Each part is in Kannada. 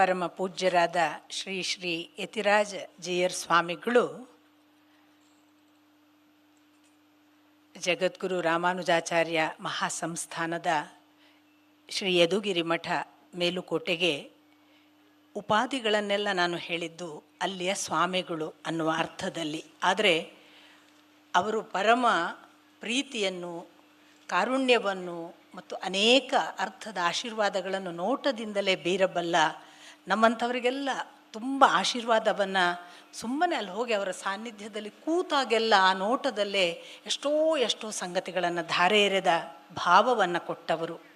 ಪರಮ ಪೂಜ್ಯರಾದ ಶ್ರೀ ಶ್ರೀ ಯತಿರಾಜ ಜಿಯರ್ ಸ್ವಾಮಿಗಳು, ಜಗದ್ಗುರು ರಾಮಾನುಜಾಚಾರ್ಯ ಮಹಾಸಂಸ್ಥಾನದ ಶ್ರೀ ಯದುಗಿರಿ ಮಠ ಮೇಲುಕೋಟೆಗೆ ಉಪಾಧಿಗಳನ್ನೆಲ್ಲ ನಾನು ಹೇಳಿದ್ದು ಅಲ್ಲಿಯ ಸ್ವಾಮಿಗಳು ಅನ್ನುವ ಅರ್ಥದಲ್ಲಿ. ಆದರೆ ಅವರು ಪರಮ ಪ್ರೀತಿಯನ್ನು, ಕಾರುಣ್ಯವನ್ನು ಮತ್ತು ಅನೇಕ ಅರ್ಥದ ಆಶೀರ್ವಾದಗಳನ್ನು ನೋಟದಿಂದಲೇ ಬೀರಬಲ್ಲ ನಮ್ಮಂಥವರಿಗೆಲ್ಲ ತುಂಬ ಆಶೀರ್ವಾದವನ್ನು ಸುಮ್ಮನೆ ಅಲ್ಲಿ ಹೋಗಿ ಅವರ ಸಾನ್ನಿಧ್ಯದಲ್ಲಿ ಕೂತಾಗೆಲ್ಲ ಆ ನೋಟದಲ್ಲೇ ಎಷ್ಟೋ ಎಷ್ಟೋ ಸಂಗತಿಗಳನ್ನು ಧಾರೆ ಎರೆದ ಭಾವವನ್ನು ಕೊಟ್ಟವರು.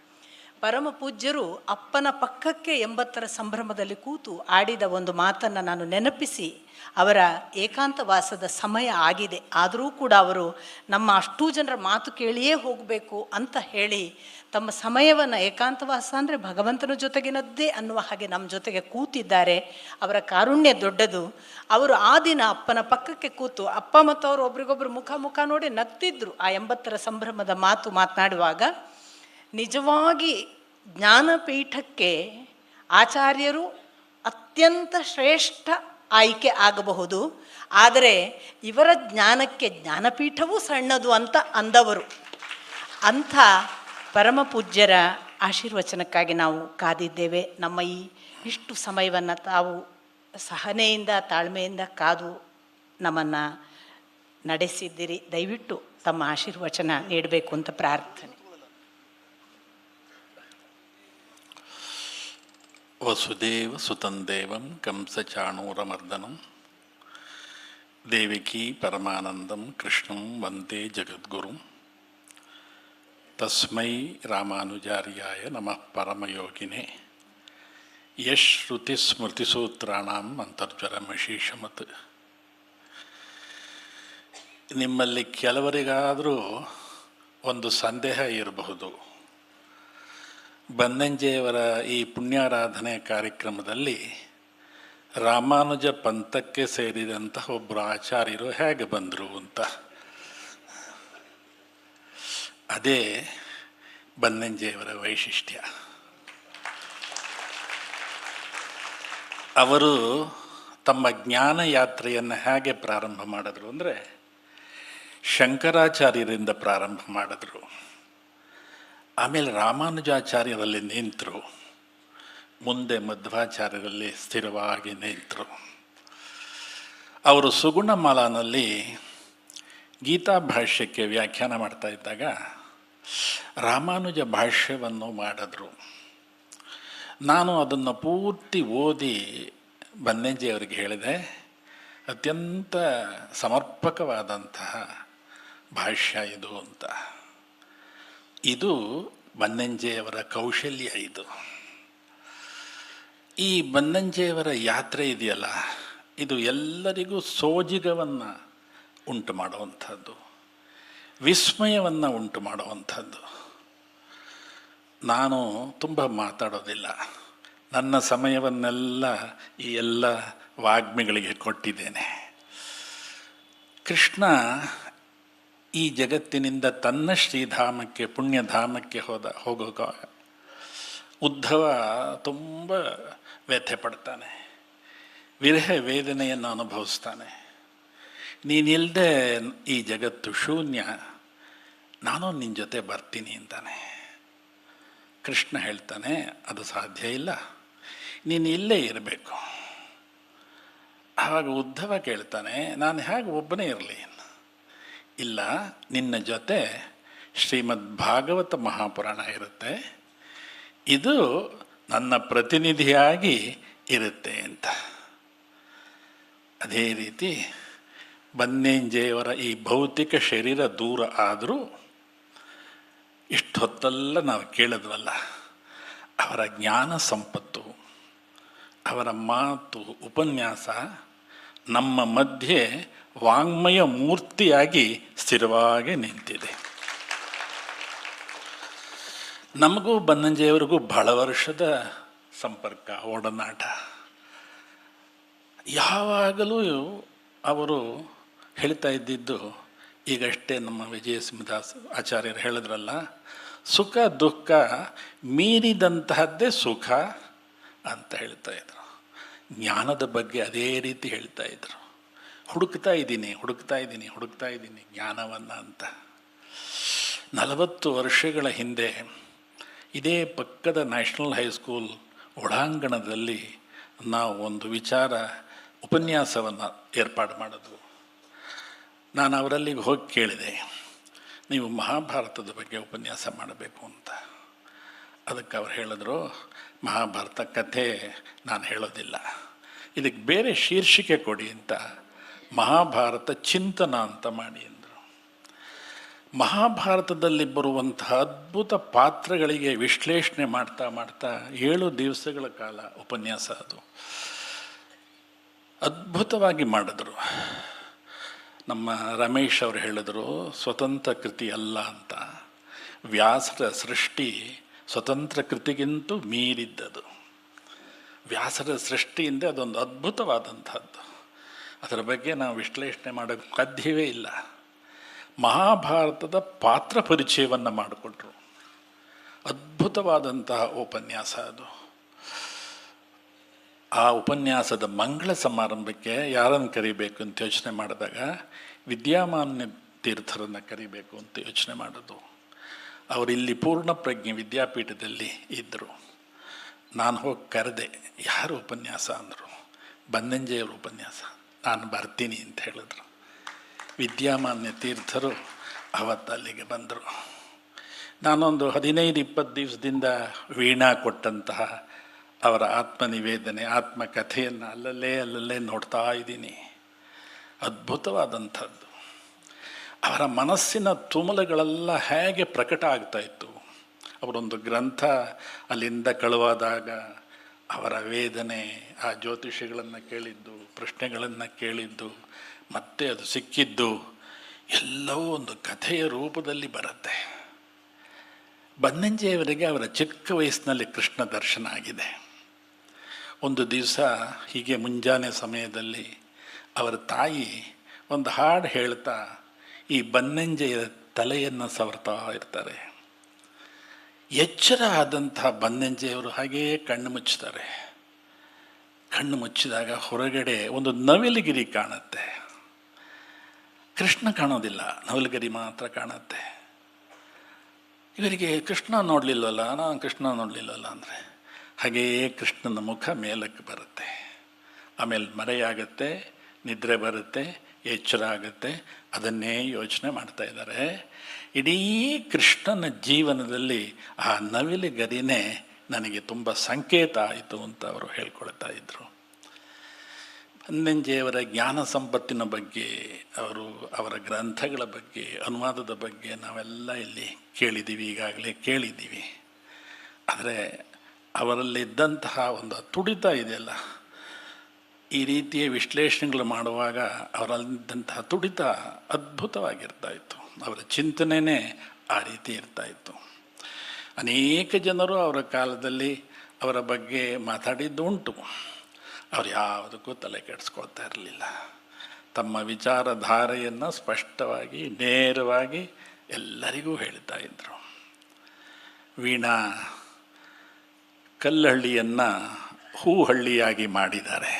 ಪರಮ ಪೂಜ್ಯರು ಅಪ್ಪನ ಪಕ್ಕಕ್ಕೆ ಎಂಬತ್ತರ ಸಂಭ್ರಮದಲ್ಲಿ ಕೂತು ಆಡಿದ ಒಂದು ಮಾತನ್ನು ನಾನು ನೆನಪಿಸಿ, ಅವರ ಏಕಾಂತವಾಸದ ಸಮಯ ಆಗಿದೆ. ಆದರೂ ಕೂಡ ಅವರು ನಮ್ಮ ಅಷ್ಟೂ ಜನರ ಮಾತು ಕೇಳಿಯೇ ಹೋಗಬೇಕು ಅಂತ ಹೇಳಿ ತಮ್ಮ ಸಮಯವನ್ನು ಏಕಾಂತವಾಸ ಅಂದರೆ ಭಗವಂತನ ಜೊತೆಗಿನದ್ದೇ ಅನ್ನುವ ಹಾಗೆ ನಮ್ಮ ಜೊತೆಗೆ ಕೂತಿದ್ದಾರೆ. ಅವರ ಕಾರುಣ್ಯ ದೊಡ್ಡದು. ಅವರು ಆ ದಿನ ಅಪ್ಪನ ಪಕ್ಕಕ್ಕೆ ಕೂತು ಅಪ್ಪ ಮತ್ತು ಅವರು ಒಬ್ರಿಗೊಬ್ರು ಮುಖ ಮುಖ ನೋಡಿ ನಗ್ತಿದ್ರು. ಆ ಎಂಬತ್ತರ ಸಂಭ್ರಮದ ಮಾತು ಮಾತನಾಡುವಾಗ ನಿಜವಾಗಿ ಜ್ಞಾನಪೀಠಕ್ಕೆ ಆಚಾರ್ಯರು ಅತ್ಯಂತ ಶ್ರೇಷ್ಠ ಆಯ್ಕೆ ಆಗಬಹುದು. ಆದರೆ ಇವರ ಜ್ಞಾನಕ್ಕೆ ಜ್ಞಾನಪೀಠವೂ ಸಣ್ಣದು ಅಂತ ಅಂದವರು. ಅಂಥ ಪರಮ ಪೂಜ್ಯರ ಆಶೀರ್ವಚನಕ್ಕಾಗಿ ನಾವು ಕಾದಿದ್ದೇವೆ. ನಮ್ಮ ಈ ಇಷ್ಟು ಸಮಯವನ್ನು ತಾವು ಸಹನೆಯಿಂದ, ತಾಳ್ಮೆಯಿಂದ ಕಾದು ನಮ್ಮನ್ನು ನಡೆಸಿದ್ದೀರಿ. ದಯವಿಟ್ಟು ತಮ್ಮ ಆಶೀರ್ವಚನ ನೀಡಬೇಕು ಅಂತ ಪ್ರಾರ್ಥನೆ. ವಸುದೇವ ಸುತಂದೇವಂ ಕಂಸಚಾಣೂರಮರ್ದನಂ ದೇವಿಕಿ ಪರಮಾನಂದಂ ಕೃಷ್ಣಂ ವಂದೇ ಜಗದ್ಗುರುಂ. ತಸ್ಮೈ ರಾಮಾನುಜಾರ್ಯಾಯ ನಮಃ ಪರಮಯೋಗಿನೇ. ಯಶ್ ಶ್ರುತಿ ಸ್ಮೃತಿಸೂತ್ರಾಣಂ ಅಂತರ್ಜ್ವರಮಶೀಷಮತ್ ನಿಮ್ಮಲ್ಲಿ ಕೆಲವರಿಗಾದರೂ ಒಂದು ಸಂದೇಹ ಇರಬಹುದು. ಬನ್ನಂಜೆಯವರ ಈ ಪುಣ್ಯಾರಾಧನೆ ಕಾರ್ಯಕ್ರಮದಲ್ಲಿ ರಾಮಾನುಜ ಪಂಥಕ್ಕೆ ಸೇರಿದಂತಹ ಒಬ್ಬರು ಆಚಾರ್ಯರು ಹೇಗೆ ಬಂದರು ಅಂತ. ಅದೇ ಬನ್ನಂಜೆಯವರ ವೈಶಿಷ್ಟ್ಯ. ಅವರು ತಮ್ಮ ಜ್ಞಾನ ಯಾತ್ರೆಯನ್ನು ಹೇಗೆ ಪ್ರಾರಂಭ ಮಾಡಿದ್ರು ಅಂದರೆ ಶಂಕರಾಚಾರ್ಯರಿಂದ ಪ್ರಾರಂಭ ಮಾಡಿದ್ರು. ಆಮೇಲೆ ರಾಮಾನುಜಾಚಾರ್ಯರಲ್ಲಿ ನಿಂತರು. ಮುಂದೆ ಮಧ್ವಾಚಾರ್ಯರಲ್ಲಿ ಸ್ಥಿರವಾಗಿ ನಿಂತರು. ಅವರು ಸುಗುಣಮಾಲಾನಲ್ಲಿ ಗೀತಾ ಭಾಷ್ಯಕ್ಕೆ ವ್ಯಾಖ್ಯಾನ ಮಾಡ್ತಾ ಇದ್ದಾಗ ರಾಮಾನುಜ ಭಾಷ್ಯವನ್ನು ಮಾಡಿದ್ರು. ನಾನು ಅದನ್ನು ಪೂರ್ತಿ ಓದಿ ಬನ್ನಂಜಿಯವರಿಗೆ ಹೇಳಿದೆ. ಅತ್ಯಂತ ಸಮರ್ಪಕವಾದಂತಹ ಭಾಷ್ಯ ಇದು ಅಂತ. ಇದು ಬನ್ನಂಜೆಯವರ ಕೌಶಲ್ಯ ಇದು. ಈ ಬನ್ನಂಜೆಯವರ ಯಾತ್ರೆ ಇದೆಯಲ್ಲ, ಇದು ಎಲ್ಲರಿಗೂ ಸೋಜಿಗವನ್ನು ಉಂಟು ಮಾಡುವಂಥದ್ದು. ವಿಸ್ಮಯವನ್ನು ಉಂಟು ಮಾಡುವಂಥದ್ದು. ನಾನು ತುಂಬ ಮಾತಾಡೋದಿಲ್ಲ. ನನ್ನ ಸಮಯವನ್ನೆಲ್ಲ ಈ ಎಲ್ಲ ವಾಗ್ಮಿಗಳಿಗೆ ಕೊಟ್ಟಿದ್ದೇನೆ. ಕೃಷ್ಣ ಈ ಜಗತ್ತಿನಿಂದ ತನ್ನ ಶ್ರೀಧಾಮಕ್ಕೆ, ಪುಣ್ಯಧಾಮಕ್ಕೆ ಹೋದ, ಹೋಗೋಕ ಉದ್ಧವ ತುಂಬ ವ್ಯಥೆ ಪಡ್ತಾನೆ. ವಿರಹ ವೇದನೆಯನ್ನು ಅನುಭವಿಸ್ತಾನೆ. ನೀನಿಲ್ಲದೆ ಈ ಜಗತ್ತು ಶೂನ್ಯ. ನಾನು ನಿನ್ನ ಜೊತೆ ಬರ್ತೀನಿ ಅಂತಾನೆ. ಕೃಷ್ಣ ಹೇಳ್ತಾನೆ, ಅದು ಸಾಧ್ಯ ಇಲ್ಲ. ನೀನು ಇಲ್ಲೇ ಇರಬೇಕು. ಆವಾಗ ಉದ್ಧವ ಕೇಳ್ತಾನೆ, ನಾನು ಹೇಗೆ ಒಬ್ಬನೇ ಇರಲಿ? ಇಲ್ಲ, ನಿನ್ನ ಜೊತೆ ಶ್ರೀಮದ್ ಭಾಗವತ ಮಹಾಪುರಾಣ ಇರುತ್ತೆ. ಇದು ನನ್ನ ಪ್ರತಿನಿಧಿಯಾಗಿ ಇರುತ್ತೆ ಅಂತ. ಅದೇ ರೀತಿ, ಬನ್ನೇಂಜೆಯವರ ಈ ಭೌತಿಕ ಶರೀರ ದೂರ ಆದರೂ ಇಷ್ಟೊತ್ತೆಲ್ಲ ನಾವು ಕೇಳಿದ್ವಲ್ಲ, ಅವರ ಜ್ಞಾನ ಸಂಪತ್ತು, ಅವರ ಮಾತು, ಉಪನ್ಯಾಸ ನಮ್ಮ ಮಧ್ಯೆ ವಾಂಗ್ಮಯ ಮೂರ್ತಿಯಾಗಿ ಸ್ಥಿರವಾಗಿ ನಿಂತಿದೆ. ನಮಗೂ ಬನ್ನಂಜೆಯವರಿಗೂ ಬಹಳ ವರ್ಷದ ಸಂಪರ್ಕ, ಒಡನಾಟ. ಯಾವಾಗಲೂ ಅವರು ಹೇಳ್ತಾ ಇದ್ದಿದ್ದು ಈಗಷ್ಟೇ ನಮ್ಮ ವಿಜಯ ಸಿಂಹದಾಸ್ ಆಚಾರ್ಯರು ಹೇಳಿದ್ರಲ್ಲ, ಸುಖ ದುಃಖ ಮೀರಿದಂತಹದ್ದೇ ಸುಖ ಅಂತ ಹೇಳ್ತಾ ಇದ್ರು. ಜ್ಞಾನದ ಬಗ್ಗೆ ಅದೇ ರೀತಿ ಹೇಳ್ತಾ ಇದ್ರು. ಹುಡುಕ್ತಾ ಇದ್ದೀನಿ ಹುಡುಕ್ತಾ ಇದ್ದೀನಿ ಹುಡುಕ್ತಾ ಇದ್ದೀನಿ ಜ್ಞಾನವನ್ನು ಅಂತ. ನಲವತ್ತು ವರ್ಷಗಳ ಹಿಂದೆ ಇದೇ ಪಕ್ಕದ ನ್ಯಾಷನಲ್ ಹೈಸ್ಕೂಲ್ ಒಳಾಂಗಣದಲ್ಲಿ ನಾವು ಒಂದು ವಿಚಾರ ಉಪನ್ಯಾಸವನ್ನು ಏರ್ಪಾಡು ಮಾಡಿದ್ವು. ನಾನು ಅವರಲ್ಲಿಗೆ ಹೋಗಿ ಕೇಳಿದೆ, ನೀವು ಮಹಾಭಾರತದ ಬಗ್ಗೆ ಉಪನ್ಯಾಸ ಮಾಡಬೇಕು ಅಂತ. ಅದಕ್ಕೆ ಅವ್ರು ಹೇಳಿದ್ರು, ಮಹಾಭಾರತ ಕಥೆ ನಾನು ಹೇಳೋದಿಲ್ಲ. ಇದಕ್ಕೆ ಬೇರೆ ಶೀರ್ಷಿಕೆ ಕೊಡಿ ಅಂತ ಮಹಾಭಾರತ ಚಿಂತನ ಅಂತ ಮಾಡಿ ಅಂದರು. ಮಹಾಭಾರತದಲ್ಲಿ ಬರುವಂತಹ ಅದ್ಭುತ ಪಾತ್ರಗಳಿಗೆ ವಿಶ್ಲೇಷಣೆ ಮಾಡ್ತಾ ಮಾಡ್ತಾ ಏಳು ದಿವಸಗಳ ಕಾಲ ಉಪನ್ಯಾಸ ಅದು. ಅದ್ಭುತವಾಗಿ ಮಾಡಿದ್ರು. ನಮ್ಮ ರಮೇಶ್ ಅವರು ಹೇಳಿದರು, ಸ್ವತಂತ್ರ ಕೃತಿ ಅಲ್ಲ ಅಂತ. ವ್ಯಾಸರ ಸೃಷ್ಟಿ ಸ್ವತಂತ್ರ ಕೃತಿಗಿಂತೂ ಮೀರಿದ್ದದು. ವ್ಯಾಸರ ಸೃಷ್ಟಿಯಿಂದ ಅದೊಂದು ಅದ್ಭುತವಾದಂಥದ್ದು. ಅದರ ಬಗ್ಗೆ ನಾವು ವಿಶ್ಲೇಷಣೆ ಮಾಡೋಕ್ಕೆ ಸಾಧ್ಯವೇ ಇಲ್ಲ. ಮಹಾಭಾರತದ ಪಾತ್ರ ಪರಿಚಯವನ್ನು ಮಾಡಿಕೊಟ್ರು. ಅದ್ಭುತವಾದಂತಹ ಉಪನ್ಯಾಸ ಅದು. ಆ ಉಪನ್ಯಾಸದ ಮಂಗಳ ಸಮಾರಂಭಕ್ಕೆ ಯಾರನ್ನು ಕರಿಬೇಕು ಅಂತ ಯೋಚನೆ ಮಾಡಿದಾಗ ವಿದ್ಯಾಮಾನ್ಯ ತೀರ್ಥರನ್ನು ಕರಿಬೇಕು ಅಂತ ಯೋಚನೆ ಮಾಡೋದು ಅವರು ಇಲ್ಲಿ ಪೂರ್ಣ ಪ್ರಜ್ಞೆ ವಿದ್ಯಾಪೀಠದಲ್ಲಿ ಇದ್ದರು ನಾನು ಹೋಗಿ ಕರೆದೆ, ಯಾರು ಉಪನ್ಯಾಸ ಅಂದರು? ಬಂದಂಜೆಯವರ ಉಪನ್ಯಾಸ. ನಾನು ಬರ್ತೀನಿ ಅಂತ ಹೇಳಿದ್ರು. ವಿದ್ಯಾಮಾನ್ಯ ತೀರ್ಥರು ಅವತ್ತು ಅಲ್ಲಿಗೆ ಬಂದರು. ನಾನೊಂದು ಹದಿನೈದು ಇಪ್ಪತ್ತು ದಿವಸದಿಂದ ವೀಣಾ ಕೊಟ್ಟಂತಹ ಅವರ ಆತ್ಮನಿವೇದನೆ, ಆತ್ಮಕಥೆಯನ್ನು ಅಲ್ಲಲ್ಲೇ ಅಲ್ಲಲ್ಲೇ ನೋಡ್ತಾ ಇದ್ದೀನಿ. ಅದ್ಭುತವಾದಂಥದ್ದು. ಅವರ ಮನಸ್ಸಿನ ತುಮಲಗಳೆಲ್ಲ ಹೇಗೆ ಪ್ರಕಟ ಆಗ್ತಾಯಿತ್ತು ಅವರೊಂದು ಗ್ರಂಥ ಅಲ್ಲಿಂದ ಕಳುವಾದಾಗ ಅವರ ವೇದನೆ ಆ ಜ್ಯೋತಿಷಿಗಳನ್ನು ಕೇಳಿದ್ದು, ಪ್ರಶ್ನೆಗಳನ್ನು ಕೇಳಿದ್ದು, ಮತ್ತೆ ಅದು ಸಿಕ್ಕಿದ್ದು ಎಲ್ಲವೂ ಒಂದು ಕಥೆಯ ರೂಪದಲ್ಲಿ ಬರುತ್ತೆ. ಬನ್ನಂಜೆಯವರಿಗೆ ಅವರ ಚಿಕ್ಕ ವಯಸ್ಸಿನಲ್ಲಿ ಕೃಷ್ಣ ದರ್ಶನ ಆಗಿದೆ. ಒಂದು ದಿವಸ ಹೀಗೆ ಮುಂಜಾನೆ ಸಮಯದಲ್ಲಿ ಅವರ ತಾಯಿ ಒಂದು ಹಾಡು ಹೇಳ್ತಾ ಈ ಬನ್ನಂಜೆಯ ತಲೆಯನ್ನು ಸವರ್ತಾ ಇರ್ತಾರೆ. ಎಚ್ಚರ ಆದಂತಹ ಬನ್ನಂಜೆಯವರು ಹಾಗೆಯೇ ಕಣ್ಣು ಮುಚ್ಚುತ್ತಾರೆ ಕಣ್ಣು ಮುಚ್ಚಿದಾಗ ಹೊರಗಡೆ ಒಂದು ನವಿಲುಗಿರಿ ಕಾಣುತ್ತೆ. ಕೃಷ್ಣ ಕಾಣೋದಿಲ್ಲ, ನವಿಲುಗಿರಿ ಮಾತ್ರ ಕಾಣುತ್ತೆ. ಇವರಿಗೆ ಕೃಷ್ಣ ನೋಡಲಿಲ್ಲವಲ್ಲ ನಾನು ಕೃಷ್ಣ ನೋಡಲಿಲ್ಲವಲ್ಲ ಅಂದರೆ? ಹಾಗೆಯೇ ಕೃಷ್ಣನ ಮುಖ ಮೇಲಕ್ಕೆ ಬರುತ್ತೆ. ಆಮೇಲೆ ಮರೆಯಾಗತ್ತೆ ನಿದ್ರೆ ಬರುತ್ತೆ, ಎಚ್ಚರ ಆಗುತ್ತೆ, ಅದನ್ನೇ ಯೋಚನೆ ಮಾಡ್ತಾ ಇದ್ದಾರೆ. ಇಡೀ ಕೃಷ್ಣನ ಜೀವನದಲ್ಲಿ ಆ ನವಿಲು ಗರಿನೇ ನನಗೆ ತುಂಬ ಸಂಕೇತ ಆಯಿತು ಅಂತ ಅವರು ಹೇಳ್ಕೊಳ್ತಾ ಇದ್ದರು ಬನ್ನಂಜೆಯವರ ಜ್ಞಾನ ಸಂಪತ್ತಿನ ಬಗ್ಗೆ, ಅವರು ಅವರ ಗ್ರಂಥಗಳ ಬಗ್ಗೆ, ಅನುವಾದದ ಬಗ್ಗೆ ನಾವೆಲ್ಲ ಇಲ್ಲಿ ಕೇಳಿದ್ದೀವಿ, ಈಗಾಗಲೇ ಕೇಳಿದ್ದೀವಿ. ಆದರೆ ಅವರಲ್ಲಿದ್ದಂತಹ ಒಂದು ತುಡಿತ ಇದೆಯಲ್ಲ, ಈ ರೀತಿಯ ವಿಶ್ಲೇಷಣೆಗಳು ಮಾಡುವಾಗ ಅವರಲ್ಲಿದ್ದಂತಹ ತುಡಿತ ಅದ್ಭುತವಾಗಿರ್ತಾ ಇತ್ತು ಅವರ ಚಿಂತನೆಯೇ ಆ ರೀತಿ ಇರ್ತಾ ಇತ್ತು ಅನೇಕ ಜನರು ಅವರ ಕಾಲದಲ್ಲಿ ಅವರ ಬಗ್ಗೆ ಮಾತಾಡಿದ್ದು ಉಂಟು ಅವ್ರು ಯಾವುದಕ್ಕೂ ತಲೆ ಕೆಡಿಸ್ಕೊಳ್ತಾ ಇರಲಿಲ್ಲ. ತಮ್ಮ ವಿಚಾರಧಾರೆಯನ್ನು ಸ್ಪಷ್ಟವಾಗಿ, ನೇರವಾಗಿ ಎಲ್ಲರಿಗೂ ಹೇಳ್ತಾ ಇದ್ದರು ವೀಣಾ ಕಲ್ಲಹಳ್ಳಿಯನ್ನು ಹೂಹಳ್ಳಿಯಾಗಿ ಮಾಡಿದ್ದಾರೆ.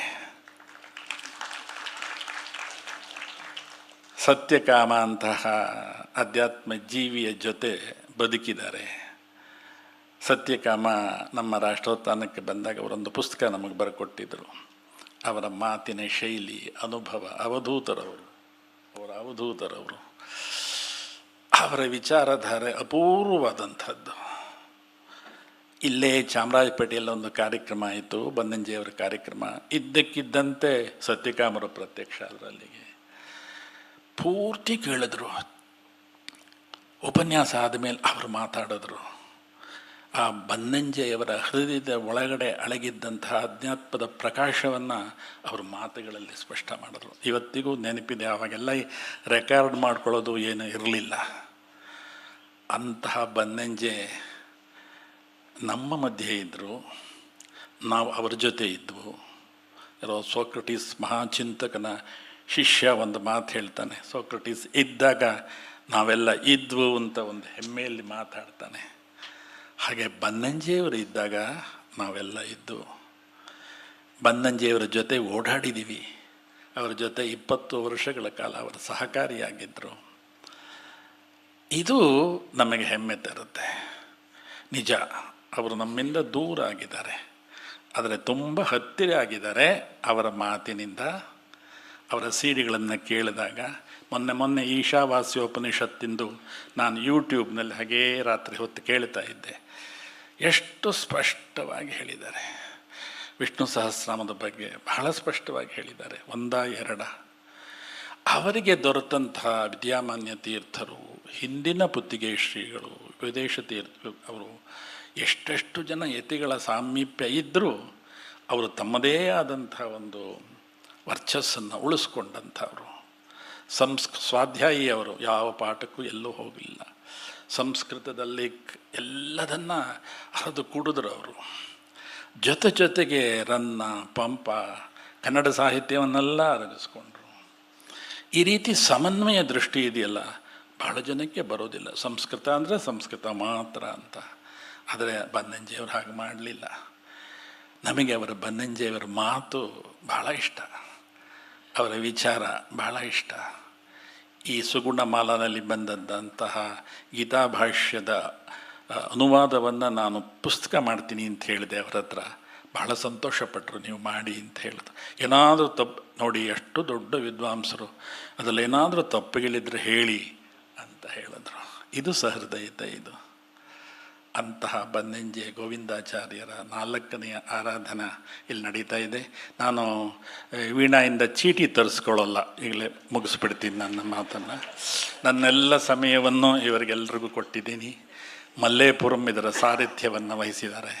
ಸತ್ಯಕಾಮ ಅಂತಹ ಅಧ್ಯಾತ್ಮ ಜೀವಿಯ ಜೊತೆ ಬದುಕಿದ್ದಾರೆ. ಸತ್ಯಕಾಮ ನಮ್ಮ ರಾಷ್ಟ್ರೋತ್ಥಾನಕ್ಕೆ ಬಂದಾಗ ಅವರೊಂದು ಪುಸ್ತಕ ನಮಗೆ ಬರಕೊಟ್ಟಿದ್ದರು ಅವರ ಮಾತಿನ ಶೈಲಿ, ಅನುಭವ, ಅವಧೂತರವರು, ಅವರ ಅವಧೂತರವರು. ಅವರ ವಿಚಾರಧಾರೆ ಅಪೂರ್ವವಾದಂಥದ್ದು. ಇಲ್ಲೇ ಚಾಮರಾಜಪೇಟೆಯಲ್ಲಿ ಒಂದು ಕಾರ್ಯಕ್ರಮ ಆಯಿತು ಬಂದಂಜೆಯವರ ಕಾರ್ಯಕ್ರಮ. ಇದ್ದಕ್ಕಿದ್ದಂತೆ ಸತ್ಯಕಾಮರು ಪ್ರತ್ಯಕ್ಷ ಅದರಲ್ಲಿಗೆ. ಪೂರ್ತಿ ಕೇಳಿದ್ರು. ಉಪನ್ಯಾಸ ಆದಮೇಲೆ ಅವರು ಮಾತಾಡಿದ್ರು. ಆ ಬನ್ನಂಜೆಯವರ ಹೃದಯದ ಒಳಗಡೆ ಅಳಗಿದ್ದಂತಹ ಅಧ್ಯಾತ್ಮದ ಪ್ರಕಾಶವನ್ನು ಅವರು ಮಾತುಗಳಲ್ಲಿ ಸ್ಪಷ್ಟ ಮಾಡಿದ್ರು. ಇವತ್ತಿಗೂ ನೆನಪಿದೆ ಅವಾಗೆಲ್ಲ ರೆಕಾರ್ಡ್ ಮಾಡ್ಕೊಳ್ಳೋದು ಏನು ಇರಲಿಲ್ಲ. ಅಂತಹ ಬನ್ನಂಜೆ ನಮ್ಮ ಮಧ್ಯೆ ಇದ್ದರು ನಾವು ಅವರ ಜೊತೆ ಇದ್ವು. ಯಾರೋ ಸೋಕ್ರಟೀಸ್ ಮಹಾಚಿಂತಕನ ಶಿಷ್ಯ ಒಂದು ಮಾತು ಹೇಳ್ತಾನೆ, ಸೋಕ್ರಟೀಸ್, ಇದ್ದಾಗ ನಾವೆಲ್ಲ ಇದ್ವು ಅಂತ ಒಂದು ಹೆಮ್ಮೆಯಲ್ಲಿ ಮಾತಾಡ್ತಾನೆ. ಹಾಗೆ ಬನ್ನಂಜಿಯವರು ಇದ್ದಾಗ ನಾವೆಲ್ಲ ಇದ್ದು, ಬನ್ನಂಜಿಯವರ ಜೊತೆ ಓಡಾಡಿದ್ದೀವಿ ಅವರ ಜೊತೆ ಇಪ್ಪತ್ತು ವರ್ಷಗಳ ಕಾಲ ಅವರು ಸಹಕಾರಿಯಾಗಿದ್ದರು ಇದು ನಮಗೆ ಹೆಮ್ಮೆ ತರುತ್ತೆ. ನಿಜ ಅವರು ನಮ್ಮಿಂದ ದೂರ ಆಗಿದ್ದಾರೆ. ಆದರೆ ತುಂಬ ಹತ್ತಿರ ಆಗಿದ್ದಾರೆ ಅವರ ಮಾತಿನಿಂದ. ಅವರ ಸೀಡಿಗಳನ್ನು ಕೇಳಿದಾಗ ಮೊನ್ನೆ ಮೊನ್ನೆ ಈಶಾವಾಸ್ಯೋಪನಿಷತ್ತಿಂದು ನಾನು ಯೂಟ್ಯೂಬ್ನಲ್ಲಿ ಹಾಗೇ ರಾತ್ರಿ ಹೊತ್ತು ಕೇಳ್ತಾ ಇದ್ದೆ. ಎಷ್ಟು ಸ್ಪಷ್ಟವಾಗಿ ಹೇಳಿದ್ದಾರೆ. ವಿಷ್ಣು ಸಹಸ್ರಾಮದ ಬಗ್ಗೆ ಬಹಳ ಸ್ಪಷ್ಟವಾಗಿ ಹೇಳಿದ್ದಾರೆ. ಒಂದ ಎರಡ. ಅವರಿಗೆ ದೊರೆತಂತಹ ವಿದ್ಯಾಮಾನ್ಯ ತೀರ್ಥರು ಹಿಂದಿನ ಪುತ್ತಿಗೆ ಶ್ರೀಗಳು, ವಿದೇಶ ತೀರ್ಥ ಅವರು ಎಷ್ಟೆಷ್ಟು ಜನ ಯತಿಗಳ ಸಾಮೀಪ್ಯ ಇದ್ದರೂ ಅವರು ತಮ್ಮದೇ ಆದಂಥ ಒಂದು ವರ್ಚಸ್ಸನ್ನು ಉಳಿಸ್ಕೊಂಡಂಥವ್ರು. ಸಂಸ್, ಸ್ವಾಧ್ಯಾಯಿಯವರು ಯಾವ ಪಾಠಕ್ಕೂ ಎಲ್ಲೂ ಹೋಗಿಲ್ಲ. ಸಂಸ್ಕೃತದಲ್ಲಿ ಎಲ್ಲದನ್ನ ಹರಿದು ಕುಡಿದ್ರು ಅವರು. ಜೊತೆ ಜೊತೆಗೆ ರನ್ನ, ಪಂಪ, ಕನ್ನಡ ಸಾಹಿತ್ಯವನ್ನೆಲ್ಲ ಅರಗಿಸ್ಕೊಂಡ್ರು. ಈ ರೀತಿ ಸಮನ್ವಯ ದೃಷ್ಟಿ ಇದೆಯಲ್ಲ, ಬಹಳ ಜನಕ್ಕೆ ಬರೋದಿಲ್ಲ. ಸಂಸ್ಕೃತ ಅಂದರೆ ಸಂಸ್ಕೃತ ಮಾತ್ರ ಅಂತ. ಆದರೆ ಬನ್ನಂಜಿಯವರು ಹಾಗೆ ಮಾಡಲಿಲ್ಲ. ನಮಗೆ ಅವರ ಬನ್ನಂಜಿಯವರ ಮಾತು ಬಹಳ ಇಷ್ಟ. ಅವರ ವಿಚಾರ ಬಹಳ ಇಷ್ಟ. ಈ ಸುಗುಣ ಮಾಲನಲ್ಲಿ ಬಂದದ್ದಂತಹ ಗೀತಾಭಾಷ್ಯದ ಅನುವಾದವನ್ನು ನಾನು ಪುಸ್ತಕ ಮಾಡ್ತೀನಿ ಅಂತ ಹೇಳಿದೆ ಅವರ ಹತ್ರ. ಬಹಳ ಸಂತೋಷಪಟ್ಟರು ನೀವು ಮಾಡಿ ಅಂತ ಹೇಳಿದ್ರು. ಏನಾದರೂ ತಪ್ಪು, ನೋಡಿ ಎಷ್ಟು ದೊಡ್ಡ ವಿದ್ವಾಂಸರು. ಅದರಲ್ಲಿ ಏನಾದರೂ ತಪ್ಪುಗಳಿದ್ರೆ ಹೇಳಿ ಅಂತ ಹೇಳಿದ್ರು. ಇದು ಸಹೃದಯತೆ ಇದು. ಅಂತಹ ಬನ್ನಂಜೆ ಗೋವಿಂದಾಚಾರ್ಯರ ನಾಲ್ಕನೆಯ ಆರಾಧನಾ ಇಲ್ಲಿ ನಡೀತಾ ಇದೆ. ನಾನು ವೀಣಾಯಿಂದ ಚೀಟಿ ತರಿಸ್ಕೊಳ್ಳಲ್ಲ, ಈಗಲೇ ಮುಗಿಸ್ಬಿಡ್ತೀನಿ ನನ್ನ ಮಾತನ್ನು. ನನ್ನೆಲ್ಲ ಸಮಯವನ್ನು ಇವರಿಗೆಲ್ಲರಿಗೂ ಕೊಟ್ಟಿದ್ದೀನಿ. ಮಲ್ಲೇಪುರಂ ಇದರ ಸಾರಥ್ಯವನ್ನು ವಹಿಸಿದ್ದಾರೆ.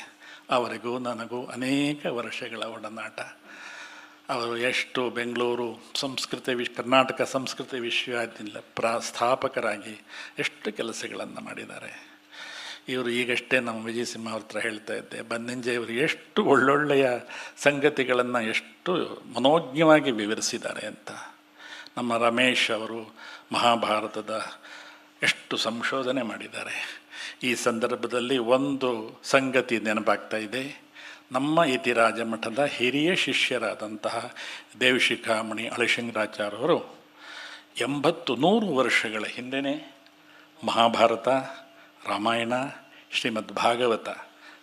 ಅವರಿಗೂ ನನಗೂ ಅನೇಕ ವರ್ಷಗಳ ಒಡನಾಟ. ಅವರು ಎಷ್ಟು ಬೆಂಗಳೂರು ಸಂಸ್ಕೃತಿ ವಿಶ್ ಕರ್ನಾಟಕ ಸಂಸ್ಕೃತಿ ವಿಶ್ವವಿದ್ಯಾಲಯ ಪ್ರಾ ಸ್ಥಾಪಕರಾಗಿ ಎಷ್ಟು ಕೆಲಸಗಳನ್ನು ಮಾಡಿದ್ದಾರೆ. ಇವರು ಈಗಷ್ಟೇ ನಮ್ಮ ವಿಜಯ್ ಸಿಂಹ ಅವ್ರ ಹತ್ರ ಹೇಳ್ತಾ ಇದ್ದೆ ಬನ್ನಂಜೆಯವರು ಎಷ್ಟು ಒಳ್ಳೊಳ್ಳೆಯ ಸಂಗತಿಗಳನ್ನು ಎಷ್ಟು ಮನೋಜ್ಞವಾಗಿ ವಿವರಿಸಿದ್ದಾರೆ ಅಂತ. ನಮ್ಮ ರಮೇಶ್ ಅವರು ಮಹಾಭಾರತದ ಎಷ್ಟು ಸಂಶೋಧನೆ ಮಾಡಿದ್ದಾರೆ. ಈ ಸಂದರ್ಭದಲ್ಲಿ ಒಂದು ಸಂಗತಿ ನೆನಪಾಗ್ತಾ ಇದೆ. ನಮ್ಮ ಇತಿರಾಜ ಮಠದ ಹಿರಿಯ ಶಿಷ್ಯರಾದಂತಹ ದೇವಶಿಖಾಮಣಿ ಅಳಶಂಕರಾಚಾರ್ಯವರು ಎಂಬತ್ತು ನೂರು ವರ್ಷಗಳ ಹಿಂದೆಯೇ ಮಹಾಭಾರತ ರಾಮಾಯಣ, ಶ್ರೀಮದ್ ಭಾಗವತ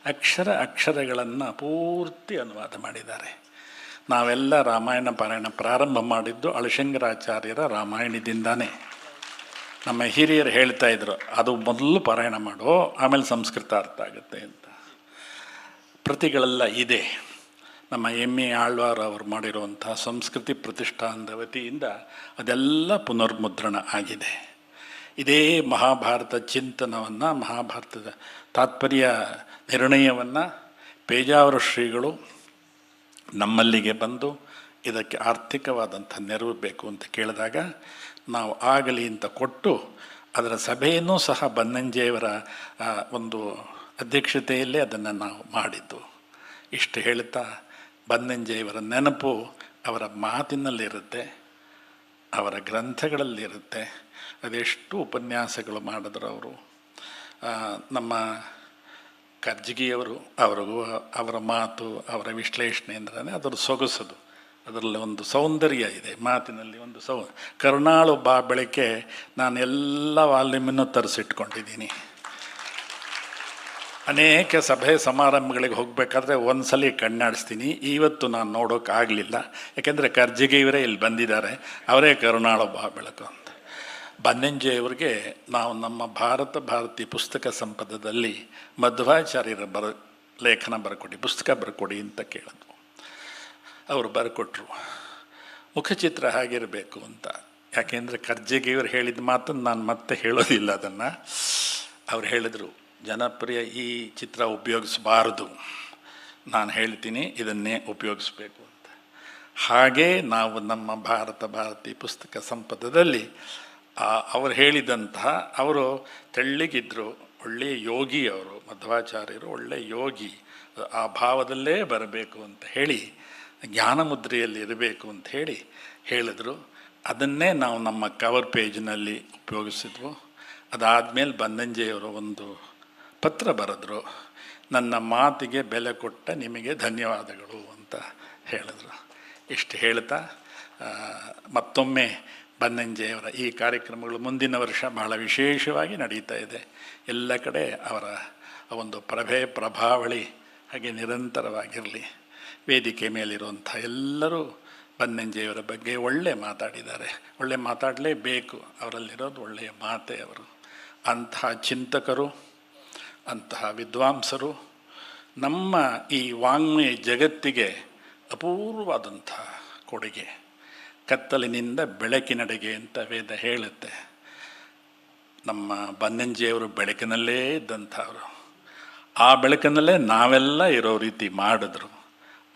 ಅಕ್ಷರ ಅಕ್ಷರಗಳನ್ನು ಪೂರ್ತಿ ಅನುವಾದ ಮಾಡಿದ್ದಾರೆ. ನಾವೆಲ್ಲ ರಾಮಾಯಣ ಪಾರಾಯಣ ಪ್ರಾರಂಭ ಮಾಡಿದ್ದು ಅಳಶಂಕರಾಚಾರ್ಯರ ರಾಮಾಯಣದಿಂದಾನೇ. ನಮ್ಮ ಹಿರಿಯರು ಹೇಳ್ತಾ ಇದ್ರು, ಅದು ಮೊದಲು ಪಾರಾಯಣ ಮಾಡೋ, ಆಮೇಲೆ ಸಂಸ್ಕೃತ ಅರ್ಥ ಆಗುತ್ತೆ ಅಂತ. ಪ್ರತಿಗಳೆಲ್ಲ ಇದೆ. ನಮ್ಮ ಎಂ ಎ ಆಳ್ವಾರ್ ಅವರು ಮಾಡಿರುವಂಥ ಸಂಸ್ಕೃತಿ ಪ್ರತಿಷ್ಠಾನದ ವತಿಯಿಂದ ಅದೆಲ್ಲ ಪುನರ್ಮುದ್ರಣ ಆಗಿದೆ. ಇದೇ ಮಹಾಭಾರತ ಚಿಂತನವನ್ನು, ಮಹಾಭಾರತದ ತಾತ್ಪರ್ಯ ನಿರ್ಣಯವನ್ನು ಪೇಜಾವರ ಶ್ರೀಗಳು ನಮ್ಮಲ್ಲಿಗೆ ಬಂದು ಇದಕ್ಕೆ ಆರ್ಥಿಕವಾದಂಥ ನೆರವು ಬೇಕು ಅಂತ ಕೇಳಿದಾಗ ನಾವು ಆಗಲಿ ಅಂತ ಕೊಟ್ಟು ಅದರ ಸಭೆಯನ್ನು ಸಹ ಬನ್ನಂಜೆಯವರ ಒಂದು ಅಧ್ಯಕ್ಷತೆಯಲ್ಲೇ ಅದನ್ನು ನಾವು ಮಾಡಿದ್ದು. ಇಷ್ಟು ಹೇಳ್ತಾ ಬನ್ನಂಜೆಯವರ ನೆನಪು ಅವರ ಮಾತಿನಲ್ಲಿರುತ್ತೆ, ಅವರ ಗ್ರಂಥಗಳಲ್ಲಿರುತ್ತೆ. ಅದೆಷ್ಟು ಉಪನ್ಯಾಸಗಳು ಮಾಡಿದ್ರು ಅವರು. ನಮ್ಮ ಕರ್ಜಿಗಿಯವರು ಅವ್ರಿಗೂ ಅವರ ಮಾತು, ಅವರ ವಿಶ್ಲೇಷಣೆ ಅಂದ್ರೆ ಅದರ ಸೊಗಸದು. ಅದರಲ್ಲಿ ಒಂದು ಸೌಂದರ್ಯ ಇದೆ, ಮಾತಿನಲ್ಲಿ ಒಂದು ಸೌ, ಕರುಣಾಳು ಬಾ ಬೆಳಕೆ ನಾನು ಎಲ್ಲ ವಾಲ್ಯೂಮನ್ನು ತರಿಸಿಟ್ಕೊಂಡಿದ್ದೀನಿ. ಅನೇಕ ಸಭೆ ಸಮಾರಂಭಗಳಿಗೆ ಹೋಗಬೇಕಾದ್ರೆ ಒಂದ್ಸಲಿ ಕಣ್ಣಾಡಿಸ್ತೀನಿ. ಇವತ್ತು ನಾನು ನೋಡೋಕ್ಕಾಗಲಿಲ್ಲ ಯಾಕೆಂದರೆ ಕರ್ಜಿಗೆ ಇವರೇ ಇಲ್ಲಿ ಬಂದಿದ್ದಾರೆ. ಅವರೇ ಕರುಣಾಳು ಬಾ ಬೆಳಕು ಬನ್ನಂಜೆಯವರಿಗೆ ನಾವು ನಮ್ಮ ಭಾರತ ಭಾರತಿ ಪುಸ್ತಕ ಸಂಪದದಲ್ಲಿ ಮಧ್ವಾಚಾರ್ಯರ ಬರ, ಲೇಖನ ಬರ್ಕೊಡಿ, ಪುಸ್ತಕ ಬರ್ಕೊಡಿ ಅಂತ ಕೇಳಿದ್ವು. ಅವರು ಬರ್ಕೊಟ್ರು. ಮುಖಚಿತ್ರ ಹಾಗಿರಬೇಕು ಅಂತ. ಯಾಕೆಂದರೆ ಕರ್ಜಿಗೆಯವರು ಹೇಳಿದ ಮಾತನ್ನು ನಾನು ಮತ್ತೆ ಹೇಳೋದಿಲ್ಲ ಅದನ್ನು. ಅವ್ರು ಹೇಳಿದರು, ಜನಪ್ರಿಯ ಈ ಚಿತ್ರ ಉಪಯೋಗಿಸಬಾರದು. ನಾನು ಹೇಳ್ತೀನಿ ಇದನ್ನೇ ಉಪಯೋಗಿಸ್ಬೇಕು ಅಂತ. ಹಾಗೇ ನಾವು ನಮ್ಮ ಭಾರತ ಭಾರತಿ ಪುಸ್ತಕ ಸಂಪದದಲ್ಲಿ ಅವ್ರು ಹೇಳಿದಂತಹ, ಅವರು ತೆಳ್ಳಿಗಿದ್ದರು ಒಳ್ಳೆಯ ಯೋಗಿ ಅವರು, ಮಧ್ವಾಚಾರ್ಯರು ಒಳ್ಳೆಯ ಯೋಗಿ, ಆ ಭಾವದಲ್ಲೇ ಬರಬೇಕು ಅಂತ ಹೇಳಿ, ಜ್ಞಾನಮುದ್ರೆಯಲ್ಲಿ ಇರಬೇಕು ಅಂತ ಹೇಳಿ ಹೇಳಿದರು. ಅದನ್ನೇ ನಾವು ನಮ್ಮ ಕವರ್ ಪೇಜ್ನಲ್ಲಿ ಉಪಯೋಗಿಸಿದ್ವು. ಅದಾದಮೇಲೆ ಬನ್ನಂಜೆಯವರು ಒಂದು ಪತ್ರ ಬರೆದ್ರು. ನನ್ನ ಮಾತಿಗೆ ಬೆಲೆ ಕೊಟ್ಟ ನಿಮಗೆ ಧನ್ಯವಾದಗಳು ಅಂತ ಹೇಳಿದ್ರು. ಇಷ್ಟು ಹೇಳ್ತಾ ಮತ್ತೊಮ್ಮೆ ಬನ್ನಂಜೆಯವರ ಈ ಕಾರ್ಯಕ್ರಮಗಳು ಮುಂದಿನ ವರ್ಷ ಬಹಳ ವಿಶೇಷವಾಗಿ ನಡೀತಾ ಇದೆ. ಎಲ್ಲ ಕಡೆ ಅವರ ಒಂದು ಪ್ರಭೆ, ಪ್ರಭಾವಳಿ ಹಾಗೆ ನಿರಂತರವಾಗಿರಲಿ. ವೇದಿಕೆ ಮೇಲಿರುವಂಥ ಎಲ್ಲರೂ ಬನ್ನಂಜೆಯವರ ಬಗ್ಗೆ ಒಳ್ಳೆ ಮಾತಾಡಿದ್ದಾರೆ. ಒಳ್ಳೆ ಮಾತಾಡಲೇಬೇಕು. ಅವರಲ್ಲಿರೋದು ಒಳ್ಳೆಯ ಮಾತೆ ಅವರು. ಅಂತಹ ಚಿಂತಕರು ಅಂತಹ ವಿದ್ವಾಂಸರು, ನಮ್ಮ ಈ ವಾಂಗ್ಮಯ ಜಗತ್ತಿಗೆ ಅಪೂರ್ವವಾದಂಥ ಕೊಡುಗೆ. ಕತ್ತಲಿನಿಂದ ಬೆಳಕಿನಡೆಗೆ ಅಂತ ವೇದ ಹೇಳುತ್ತೆ. ನಮ್ಮ ಬನ್ನಂಜಿಯವರು ಬೆಳಕಿನಲ್ಲೇ ಇದ್ದಂಥವರು. ಆ ಬೆಳಕಿನಲ್ಲೇ ನಾವೆಲ್ಲ ಇರೋ ರೀತಿ ಮಾಡಿದ್ರು.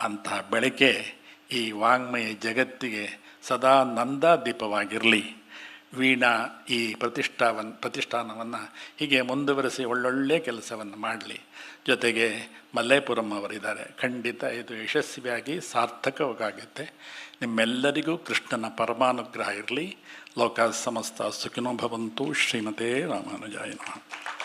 ಅಂತಹ ಬೆಳಕೆ ಈ ವಾಂಗ್ಮಯ ಜಗತ್ತಿಗೆ ಸದಾ ನಂದಾದೀಪವಾಗಿರಲಿ. ವೀಣಾ ಈ ಪ್ರತಿಷ್ಠಾವನ್, ಪ್ರತಿಷ್ಠಾನವನ್ನು ಹೀಗೆ ಮುಂದುವರೆಸಿ ಒಳ್ಳೊಳ್ಳೆ ಕೆಲಸವನ್ನು ಮಾಡಲಿ. ಜೊತೆಗೆ ಮಲ್ಲೇಪುರಂ ಅವರಿದ್ದಾರೆ. ಖಂಡಿತ ಇದು ಯಶಸ್ವಿಯಾಗಿ ಸಾರ್ಥಕವಾಗುತ್ತೆ. ನಿಮ್ಮೆಲ್ಲರಿಗೂ ಕೃಷ್ಣನ ಪರಮಾನುಗ್ರಹ ಇರಲಿ. ಲೋಕ ಸಮಸ್ತ ಸುಖಿನೋ ಭವಂತು. ಶ್ರೀಮತೇ ರಾಮಾನುಜಾಯ ನಮಃ.